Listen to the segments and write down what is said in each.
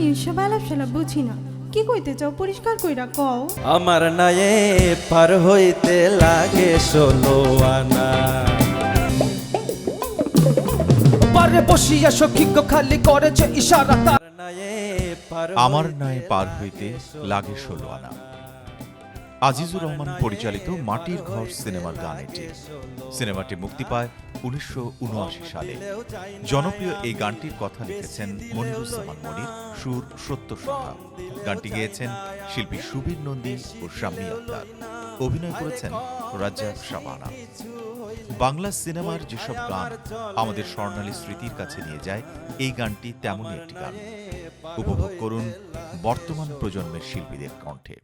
আমি এসব আলাপ সালাপ বুঝি না। কি কইতে চাও? পরিষ্কার কইরা কও। আমার নায়ে পার হইতে লাগে ষোলো আনা। পারে বসিয়া সখিক খালি করেছে ইশারা তার নায়ে পার আমার হইতে পার হইতে লাগে ষোলো আনা। আজিজুর রহমান পরিচালিত মাটির ঘর সিনেমার গান এটি। সিনেমাটি মুক্তি পায় উনিশশো উনআশি সালে। জনপ্রিয় এই গানটির কথা লিখেছেন মনিরুজ্জামান মনির, সুর সত্য সাহা। গানটি গেয়েছেন শিল্পী সুবীর নন্দী ও শাম্মী আক্তার। অভিনয় করেছেন রাজ্জাক শাবানা বাংলা সিনেমার যেসব গান আমাদের স্বর্ণালী স্মৃতির কাছে নিয়ে যায়, এই গানটি তেমনই একটি গান। উপভোগ করুন বর্তমান প্রজন্মের শিল্পীদের কণ্ঠে।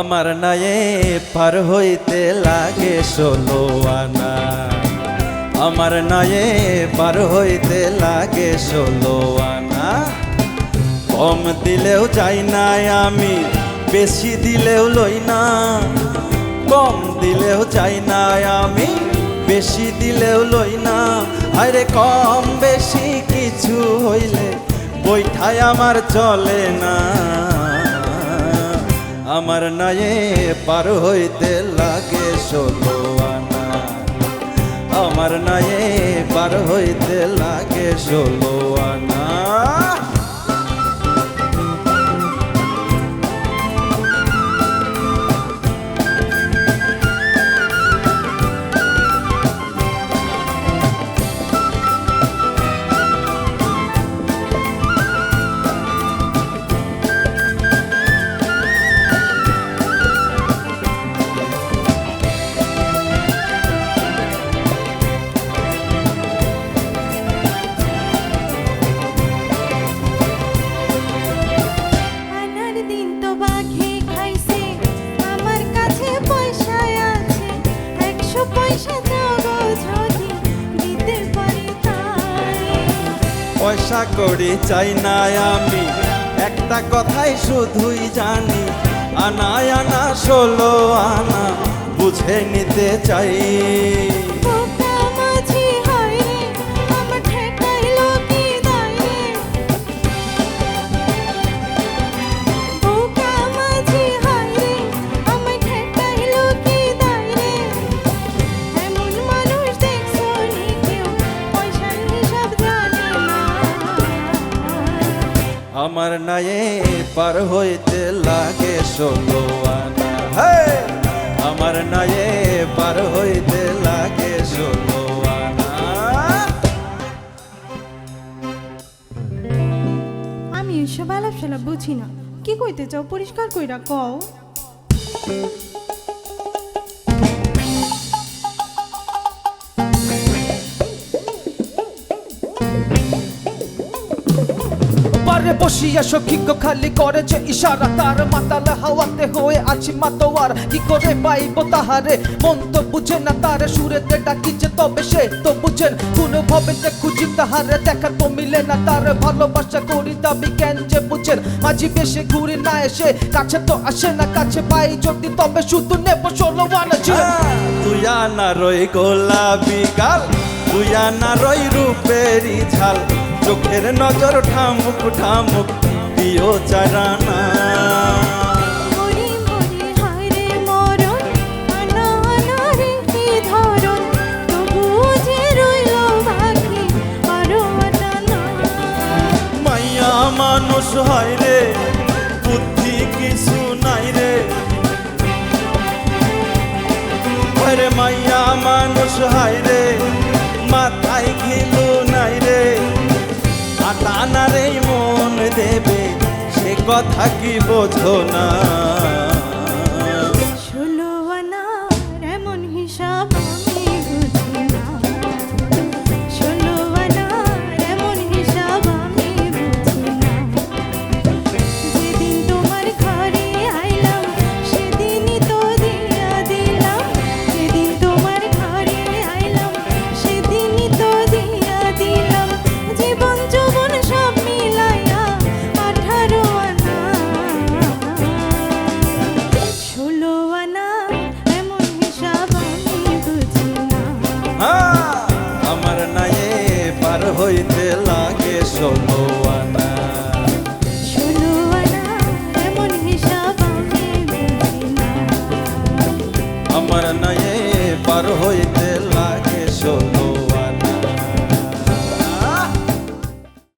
আমার নায়ে পার হইতে লাগে ষোলো আনা। আমার নায়ে পার হইতে লাগে ষোলো আনা। কম দিলেও যাই না আমি, বেশি দিলেও লই না। কম দিলেও চাই না আমি, বেশি দিলেও লই না। আরে কম বেশি কিছু হইলে বৈঠায় আমার চলে না। আমার নায়ে পার হইতে লাগে ষোলো আনা। আমার নায়ে পার হইতে লাগে ষোলো আনা। পয়সা করে চাই না আমি। একটা কথাই শুধুই জানি আনা আনা, ষোলো আনা, বুঝে নিতে চাই। আমার নায়ে পার হইতে লাগে ষোলো আনা। আমার নায়ে পার হইতে লাগে ষোলো আনা। আমি এসব আলাপ বুঝি না। কি কইতে চাও? পরিষ্কার কইরা কও। পারে বসিয়া সখিজ্ঞ খালি করেছে ইশারা তার মাতালে হাওয়াতে হয়ে আছি মাতোয়ার। কি করে পাইব তাহারে? মন তো বুঝে না তার সুরেতে ডাকিছে তবে সে তো বুঝেন। কোন ভাবে খুঁজি তাহারে দেখা তো মিলে না তার। ভালোবাসা করি দাবি কেন যে বুঝেন? মাঝি বেশি ঘুরি না এসে কাছে তো আসে না কাছে পাই যদি তবে শুধু নেব ষোলো ছিল তুই আনা রই গোলাপি গাল তুই আনা রই রূপেরি ঝাল। চোখের নজর ঠামুক ঠামুক দিও চারানা। মানুষ হয় রে বুদ্ধি কিছু নাই রে। আরে সে কথা কি বোঝো না? আমার নায়ে পার হইতে লাগে ষোলো